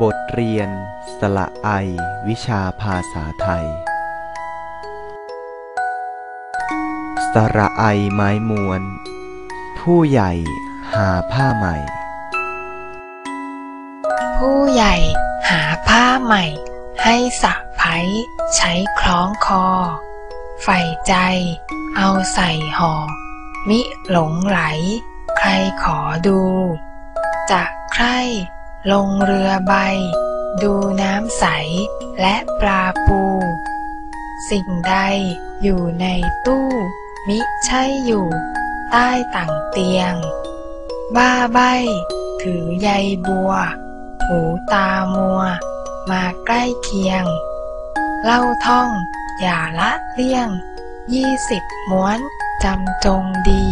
บทเรียนสระไอ วิชาภาษาไทย สระไอไม้มวน ผู้ใหญ่หาผ้าใหม่ ผู้ใหญ่หาผ้าใหม่ ให้สะพ้ายใช้คล้องคอ ใฝ่ใจ เอาใส่ห่อ มิหลงไหล ใครขอดู จะใคร ลงเรือใบ ดูน้ำใสและปลาปู สิ่งใดอยู่ในตู้ มิใช่อยู่ใต้ต่างเตียง บ้าใบ ถือใยบัว หูตามัว มาใกล้เคียง เล่าท่อง อย่าละเลี่ยง ยี่สิบม้วนจำจงดี